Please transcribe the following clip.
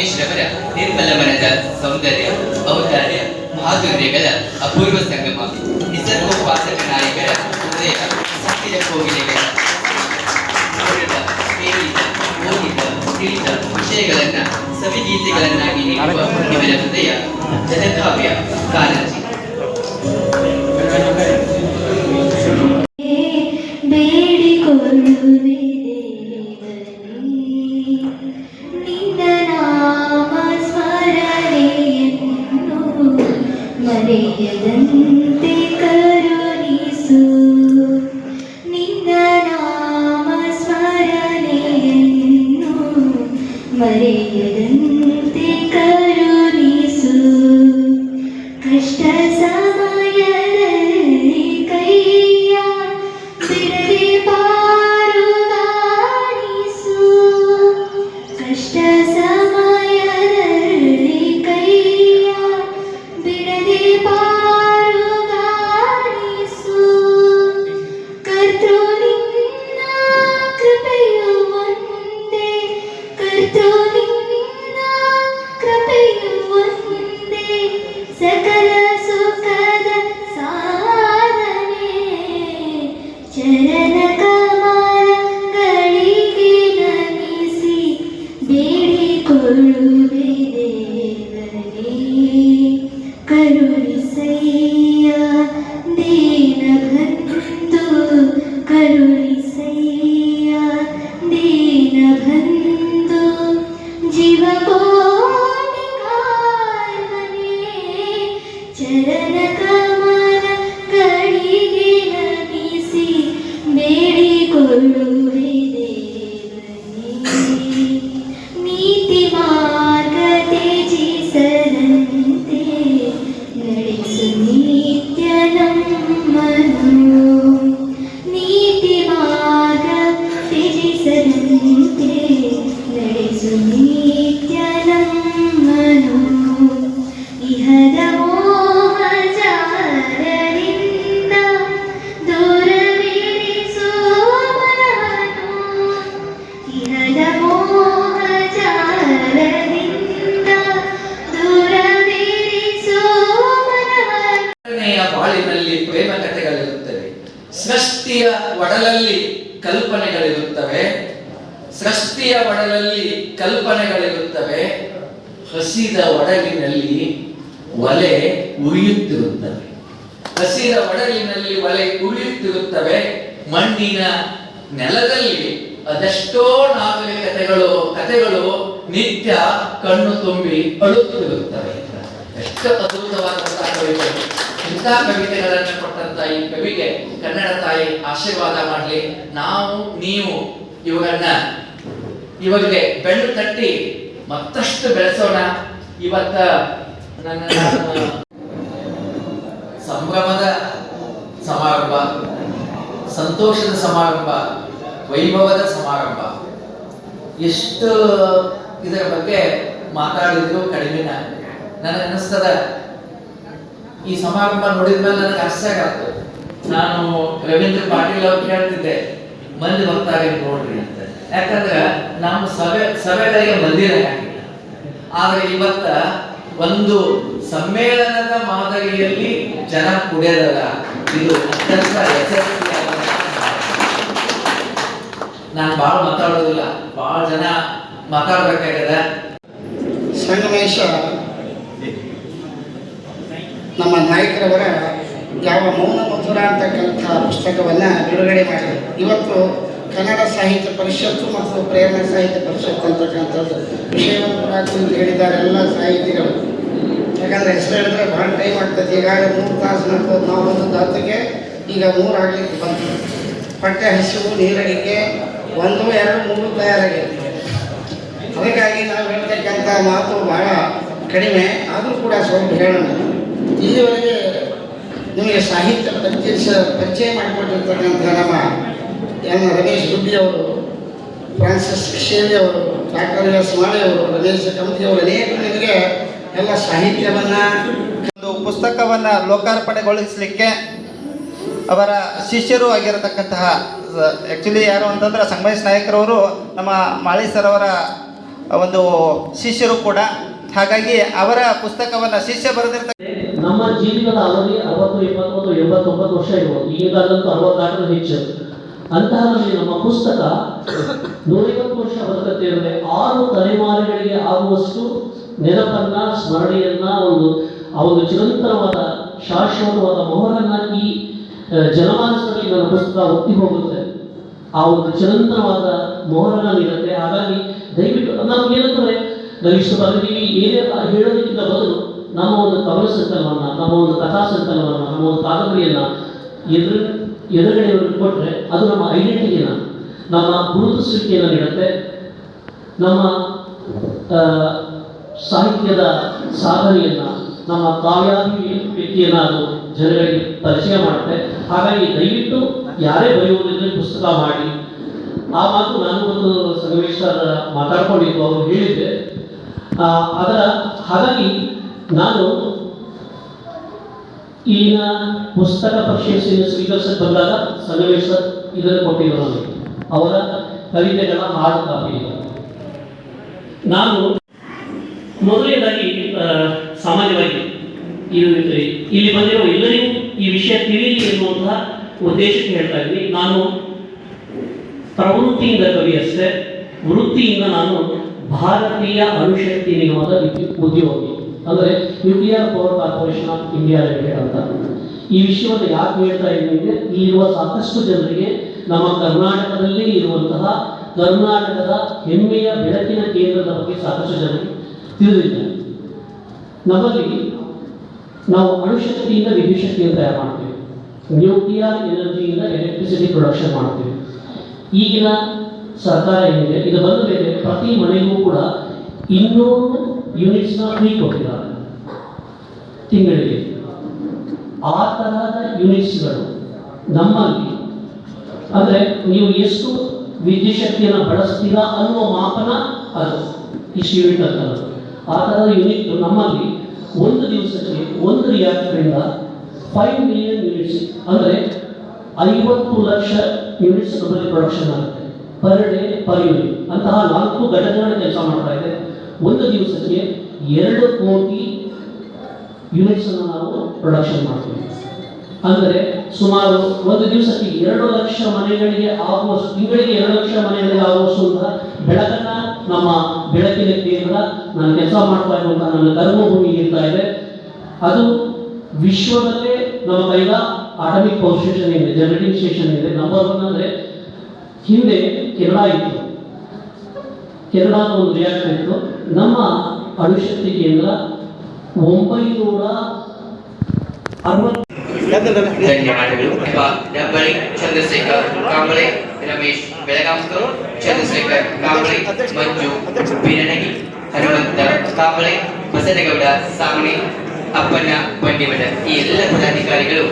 ನಿರ್ಮಲ ಮನದ ಸೌಂದರ್ಯ, ಔದಾರ್ಯ, ಮಾಧುರ್ಯಗಳ ಅಪೂರ್ವ ಸಂಗಮ, ನಿಸರ್ಗೋಪಾಸಕ ನಾಯಕರ ಹೃದಯ ಸತ್ಯದ ತಿಳಿದ ವಿಷಯಗಳನ್ನ ಸವಿಗೀತೆಗಳನ್ನಾಗಿ ನೀಡುವ ಇವರ ಹೃದಯ ಜನಕಾವ್ಯ ಕಾರಂಜಿ. ಬೇಡಿಕೊಳ್ಳುವೆ. வரைகிறது Cherenek ಸೃಷ್ಟಿಯ ಒಡಲಲ್ಲಿ ಕಲ್ಪನೆಗಳಿರುತ್ತವೆ, ಸೃಷ್ಟಿಯ ಒಡಲಲ್ಲಿ ಕಲ್ಪನೆಗಳಿರುತ್ತವೆ, ಹಸಿದ ಒಡಲಿನಲ್ಲಿ ಒಲೆ ಉರಿಯುತ್ತಿರುತ್ತವೆ. ಹಸಿದ ಒಡಲಿನಲ್ಲಿ ಒಲೆ ಉರಿಯುತ್ತಿರುತ್ತವೆ, ಮಣ್ಣಿನ ನೆಲದಲ್ಲಿ ಅದೆಷ್ಟೋ ನಾಗರಿಕತೆಗಳು ಕಥೆಗಳು ನಿತ್ಯ ಕಣ್ಣು ತುಂಬಿ ಅಳುತ್ತಿರುತ್ತವೆ. ಎಷ್ಟು ಅದ್ಭುತವಾದಂತಹ ಕವಿತೆಗಳು ಇಂಥ ಕವಿತೆಗಳನ್ನು ಕೊಟ್ಟಂತ ಈ ಕವಿಗೆ ಕನ್ನಡ ತಾಯಿ ಆಶೀರ್ವಾದ ಮಾಡಲಿ. ನಾವು, ನೀವು ಇವುಗಳನ್ನ ಇವರಿಗೆ ಬೆಳ್ಳು ತಟ್ಟಿ ಮತ್ತಷ್ಟು ಬೆಳೆಸೋಣ. ಇವತ್ತ ನನ್ನ ಸಂಭ್ರಮದ ಸಮಾರಂಭ, ಸಂತೋಷದ ಸಮಾರಂಭ, ವೈಭವದ ಸಮಾರಂಭ. ಎಷ್ಟು ಇದರ ಬಗ್ಗೆ ಮಾತಾಡಿದ್ರು ಕಡಿಮೆನ. ನನಗೆ ಅನಿಸ್ತದ ಈ ಸಮಾರಂಭ ನೋಡಿದ ಮೇಲೆ ನನಗೆ ಆಶ್ಚರ್ಯ ನಾನು ರವೀಂದ್ರ ಪಾಟೀಲ್ ಅವ್ರು ಕೇಳ್ತಿದ್ದೆ, ಮಂದಿ ಬರ್ತಾರೆ ನೋಡ್ರಿ ಅಂತ. ಯಾಕಂದ್ರೆ ನಮ್ಮ ಸಭೆ, ಸಭೆಗಳಿಗೆ ಮಂದಿರ ಆದ್ರೆ ಇವತ್ತ ಒಂದು ಸಮ್ಮೇಳನದ ಮಾದರಿಯಲ್ಲಿ ಜನ ಕುಡಿಯೋದಲ್ಲ. ಇದು ಅತ್ಯಂತ ನಾನು ಭಾಳ ಮಾತಾಡೋದಿಲ್ಲ, ಭಾಳ ಜನ ಮಾತಾಡ್ಬೇಕಾಗದ. ಸಂಗಮೇಶ ನಮ್ಮ ನಾಯಕರವರ ಯಾವ ಮೌನ ಮಧುರ ಅಂತಕ್ಕಂಥ ಪುಸ್ತಕವನ್ನು ಬಿಡುಗಡೆ ಮಾಡಿದರು. ಇವತ್ತು ಕನ್ನಡ ಸಾಹಿತ್ಯ ಪರಿಷತ್ತು ಮತ್ತು ಪ್ರೇರಣಾ ಸಾಹಿತ್ಯ ಪರಿಷತ್ತು ಅಂತಕ್ಕಂಥದ್ದು ವಿಷಯವನ್ನು ಅಂತ ಹೇಳಿದ್ದಾರೆ ಎಲ್ಲ ಸಾಹಿತಿಗಳು. ಯಾಕಂದರೆ ಹೆಸರು ಹೇಳಿದ್ರೆ ಭಾಳ ಟೈಮ್ ಆಗ್ತದೆ. ಈಗಾಗಲೇ ಮೂರು ತಾಸು ನಾವು ಒಂದು ಹತ್ತಿಗೆ ಈಗ ಮೂರು ಆಗಲಿಕ್ಕೆ ಬಂತು. ಪಟ್ಟೆ ಹಸಿವು ನೀರಡಿಕೆ ಒಂದು, ಎರಡು, ಮೂರು ತಯಾರಾಗಿದೆ. ಅದಕ್ಕಾಗಿ ನಾವು ಹೇಳ್ತಕ್ಕಂಥ ಮಾತು ಭಾಳ ಕಡಿಮೆ. ಆದರೂ ಕೂಡ ಸ್ವಲ್ಪ ಹೇಳೋಣ. ಇಲ್ಲಿವರೆಗೆ ನಿಮಗೆ ಸಾಹಿತ್ಯ ಪರಿಚಯ ಪರಿಚಯ ಮಾಡಿಕೊಟ್ಟಿರ್ತಕ್ಕಂಥ ನಮ್ಮ ಎನ್ ರಮೇಶ್ ಗುಡ್ಡಿ ಅವರು, ಫ್ರಾನ್ಸಿಸ್ ಕ್ಷೇಮಿ ಅವರು, ಡಾಕ್ಟರ್ ಎಸ್ ಮಾಳೆ ಅವರು, ರಮೇಶ್ ಕಮತಿ ಅವರು ಅನೇಕ ನಿಮಗೆ ಎಲ್ಲ ಸಾಹಿತ್ಯವನ್ನು ಒಂದು ಪುಸ್ತಕವನ್ನು ಲೋಕಾರ್ಪಣೆಗೊಳಿಸಲಿಕ್ಕೆ ಅವರ ಶಿಷ್ಯರು ಆಗಿರತಕ್ಕಂತಹ ಆ್ಯಕ್ಚುಲಿ ಯಾರು ಅಂತಂದ್ರೆ ಸಂಗಮೇಶ್ ನಾಯಕರವರು, ನಮ್ಮ ಮಾಳಿ ಸರ್ ಅವರ ಒಂದು ಶಿಷ್ಯರು ಕೂಡ. ಹಾಗಾಗಿ ಅವರ ಪುಸ್ತಕವನ್ನು ಶಿಷ್ಯ ಬರೆದಿರ್ತಕ್ಕ ನಮ್ಮ ಜೀವಿತದ ಅವಧಿ ಅರವತ್ತು ಎಪ್ಪತ್ತೊಂಬತ್ತು ಎಂಬತ್ತೊಂಬತ್ತು ವರ್ಷ ಇರ್ಬೋದು. ಈಗಾಗಂತೂ ಅರವತ್ತಾರರ ಹೆಚ್ಚು. ಅಂತಹದಲ್ಲಿ ನಮ್ಮ ಪುಸ್ತಕ ನೂರೈವತ್ತು ವರ್ಷ ಬದುಕತ್ತೆ ಅಂದರೆ ಆರು ತಲೆಮಾರುಗಳಿಗೆ ಆಗುವಷ್ಟು ನೆನಪನ್ನ, ಸ್ಮರಣೆಯನ್ನ, ಒಂದು, ಆ ಒಂದು ಚಿರಂತರವಾದ, ಶಾಶ್ವತವಾದ ಮೊಹರನ್ನ ಈ ಜನಮಾನಸದಲ್ಲಿ ನನ್ನ ಪುಸ್ತಕ ಒತ್ತಿ ಹೋಗುತ್ತೆ. ಆ ಒಂದು ಚಿರಂತರವಾದ ಮೊಹರನ್ನ ನೀಡುತ್ತೆ. ಹಾಗಾಗಿ ದಯವಿಟ್ಟು, ನಮ್ಗೆ ಏನಂದ್ರೆ ನಾವು ಇಷ್ಟು ಬಂದಿದ್ದೀವಿ. ಏನೇ ಹೇಳೋದಕ್ಕಿಂತ ಬದಲು ನಮ್ಮ ಒಂದು ಕವನ ಸಂಕಲನವನ್ನು, ನಮ್ಮ ಒಂದು ಕಥಾ ಸಂಕಲನವನ್ನು, ನಮ್ಮ ಒಂದು ಕಾದಂಬರಿಯನ್ನು ಎದುರು ಎದುರುಗಡೆಯವ್ರಿಗೆ ಕೊಟ್ಟರೆ ಅದು ನಮ್ಮ ಐಡೆಂಟಿಟಿಯನ್ನ ನಮ್ಮ ಗುರುತಿಸುವಿಕೆಯನ್ನು ನೀಡುತ್ತೆ. ನಮ್ಮ ಸಾಹಿತ್ಯದ ಸಾಧನೆಯನ್ನು, ನಮ್ಮ ಕಾವ್ಯಾಭಿವ್ಯಕ್ತಿಯನ್ನ ಅದು ಜನರಿಗೆ ಪರಿಚಯ ಮಾಡುತ್ತೆ. ಹಾಗಾಗಿ ದಯವಿಟ್ಟು ಯಾರೇ ಬರೆಯುವುದಿದ್ರೆ ಪುಸ್ತಕ ಮಾಡಿ. ಆ ಮಾತು ನಾನು ಒಂದು ಸಂಗಮೇಶ್ವರ ಮಾತಾಡ್ಕೊಂಡಿದ್ದು, ಅವರು ಹೇಳಿದ್ದೆ. ಅದರ ಹಾಗಾಗಿ ನಾನು ಈಗ ಪುಸ್ತಕ ಪ್ರಶಸ್ತಿಯನ್ನು ಸ್ವೀಕರಿಸಕ್ಕೆ ಬಂದಾಗ ಸಂಗಮೇಶ್ವರ್ ಇದನ್ನು ಕೊಟ್ಟಿರೋದು ಅವರ ಕವಿತೆಗಳ ಹಾಡು ಕಾಪಿ ನಾನು ಮೊದಲನೇದಾಗಿ ಸಾಮಾನ್ಯವಾಗಿ ಇಲ್ಲಿ ಬಂದಿರೋ ಎಲ್ಲರಿಗೂ ಈ ವಿಷಯ ತಿಳಿಯಲಿ ಎನ್ನುವಂತಹ ಉದ್ದೇಶಕ್ಕೆ ಹೇಳ್ತಾ ಇದ್ದೀನಿ. ನಾನು ಪ್ರವೃತ್ತಿಯಿಂದ ಕವಿ ಅಷ್ಟೇ. ವೃತ್ತಿಯಿಂದ ನಾನು ಭಾರತೀಯ ಅಣುಶಕ್ತಿ ನಿಗಮದ ಉದ್ಯೋಗಿ. ಅಂದರೆ nuclear power corporation of India limited ಅಂತ. ಈ ವಿಷಯವನ್ನು ಯಾಕೆ ಹೇಳ್ತಾ ಅಂದರೆ, ಇಲ್ಲಿರುವ ಸಾಕಷ್ಟು ಜನರಿಗೆ ನಮ್ಮ ಕರ್ನಾಟಕದಲ್ಲಿ ಇರುವಂತಹ ಕರ್ನಾಟಕದ ಹೆಮ್ಮೆಯ ಬೆಳಕಿನ ಕೇಂದ್ರದ ಬಗ್ಗೆ ಸಾಕಷ್ಟು ಜನರಿಗೆ ತಿಳಿದಿಲ್ಲ ನಮ್ಮಲ್ಲಿ ನಾವು ಅಣುಶಕ್ತಿಯಿಂದ ವಿದ್ಯುತ್ ಶಕ್ತಿಯನ್ನು ತಯಾರು ಮಾಡ್ತೀವಿ. ನ್ಯೂಕ್ಲಿಯರ್ ಎನರ್ಜಿಯಿಂದ ಎಲೆಕ್ಟ್ರಿಸಿಟಿ ಪ್ರೊಡಕ್ಷನ್ ಮಾಡ್ತೀವಿ. ಈಗಿನ ಸರ್ಕಾರ ಏನಿದೆ, ಇದು ಬಂದ ಮೇಲೆ ಪ್ರತಿ ಮನೆಗೂ ಕೂಡ ಇನ್ನೂರು ಯೂನಿಟ್ಸ್ನ ಫ್ರೀ ಕೊಟ್ಟಿದ್ದಾರೆ ತಿಂಗಳಿಗೆ. ಆ ತರಹದ ಯೂನಿಟ್ಸ್ಗಳು ನಮ್ಮಲ್ಲಿ, ಅಂದರೆ ನೀವು ಎಷ್ಟು ವಿದ್ಯುತ್ ಶಕ್ತಿಯನ್ನು ಬಳಸ್ತೀರಾ ಅನ್ನುವ ಮಾಪನ ಅದು ಇಷ್ಟು ಯೂನಿಟ್ ಅಂತ. ಆ ಥರದ ಯೂನಿಟ್ ನಮ್ಮಲ್ಲಿ ಒಂದು ದಿವಸಕ್ಕೆ ಒಂದು ರಿಯಾಕ್ಟರಿಂದ ಫೈವ್ ಮಿಲಿಯನ್ ಯೂನಿಟ್ಸ್ ಅಂದರೆ ಐವತ್ತು ಲಕ್ಷ ಯೂನಿಟ್ಸ್ ನಮ್ಮಲ್ಲಿ ಪ್ರೊಡಕ್ಷನ್ ಆಗುತ್ತೆ. ಪರ್ ಡೇ ಪರ್ ಯೂನಿಟ್ ಅಂತಹ ನಾಲ್ಕು ಘಟಕಗಳ ಕೆಲಸ ಮಾಡ್ತಾ ಇದೆ. ಒಂದು ದಿವಸಕ್ಕೆ ಎರಡು ಕೋಟಿ ಯೂನಿಟ್ಸ್ ಅನ್ನು ನಾವು ಪ್ರೊಡಕ್ಷನ್ ಮಾಡ್ತೀವಿ. ಅಂದರೆ ಸುಮಾರು ಒಂದು ದಿವಸಕ್ಕೆ ಎರಡು ಲಕ್ಷ ಮನೆಗಳಿಗೆ ಆಗುವಷ್ಟು, ತಿಂಗಳಿಗೆ ಎರಡು ಲಕ್ಷ ಮನೆಗಳಿಗೆ ಆಗುವಷ್ಟು ಬೆಳಕನ್ನ ನಮ್ಮ ಬೆಳಕಿನ ಕೇಂದ್ರ ನಾನು ಕೆಲಸ ಮಾಡ್ತಾ ಇರುವಂತಹ ನನ್ನ ಕರ್ಮಭೂಮಿ ಇರ್ತಾ ಇದೆ. ಅದು ವಿಶ್ವದಲ್ಲೇ ನಮ್ಮ ಕೈಲ ಆಟಮಿಕ್ ಪವರ್ ಸ್ಟೇಷನ್ ಇದೆ ಜನರೇಟಿಂಗ್ ಸ್ಟೇಷನ್ ಇದೆ. ನಂಬರ್ ಒನ್ ಅಂದರೆ ಹಿಂದೆ ಕೆನಡಾ ಇತ್ತು. ಕೆನಡಾದ ಒಂದು ರಿಯಾಕ್ಟರ್ ಇತ್ತು. ನಮ್ಮ ಅಣುಶಕ್ತಿ ಕೇಂದ್ರ ಒಂಬೈನೂರ ಅರವತ್ತು ಧನ್ಯವಾದಗಳು. ಡಬ್ಬಳಿ ಚಂದ್ರಶೇಖರ್ ಕಾಂಬಳೆ, ರಮೇಶ್ ಬೆಳಗಾಂಕರ್ ಚಂದ್ರಶೇಖರ್ ಕಾಂಬಳೆ, ಮಂಜು ಬೀರನಗಿ, ಹನುಮಂತ ಕಾಂಬಳೆ, ಬಸನಗೌಡ ಸಾಮಣಿ ಅಪ್ಪಣ್ಣ, ಬಂಡಿಮಠ ಈ ಎಲ್ಲ ಪದಾಧಿಕಾರಿಗಳು